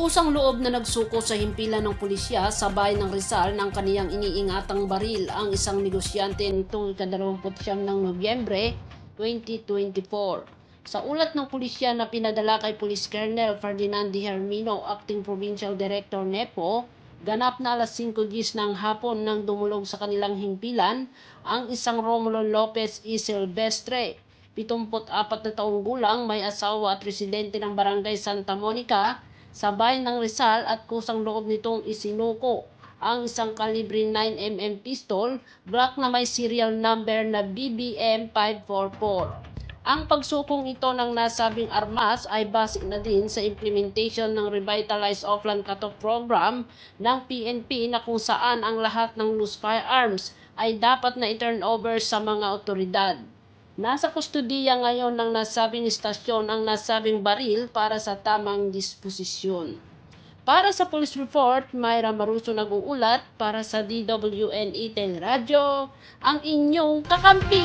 kusang loob na nagsuko sa himpilan ng pulisya sa bayan ng Rizal ng kaniyang iniingatang baril ang isang negosyante nitong ika-29 ng Nobyembre 2024. Sa ulat ng pulisya na pinadala kay Police Colonel Ferdinand D. Hermino, Acting Provincial Director NEPO, ganap na alas 5 gis ng hapon nang dumulog sa kanilang himpilan ang isang Romulo Lopez E. Silvestre, 74 na taong gulang, may asawa at residente ng Barangay Santa Monica sa ng Rizal at kusang loob nitong isinuko ang isang kalibre 9mm pistol, black na may serial number na BBM 544. Ang pagsukong ito ng nasabing armas ay base na din sa implementation ng Revitalized Offline Cutoff Program ng PNP na kung saan ang lahat ng loose firearms ay dapat na i-turn over sa mga otoridad. Nasa kustudiya ngayon ng nasabing istasyon ang nasabing baril para sa tamang disposisyon. Para sa police report, Myra Maruso nag-uulat para sa DWNE Teleradio, ang inyong kakampi.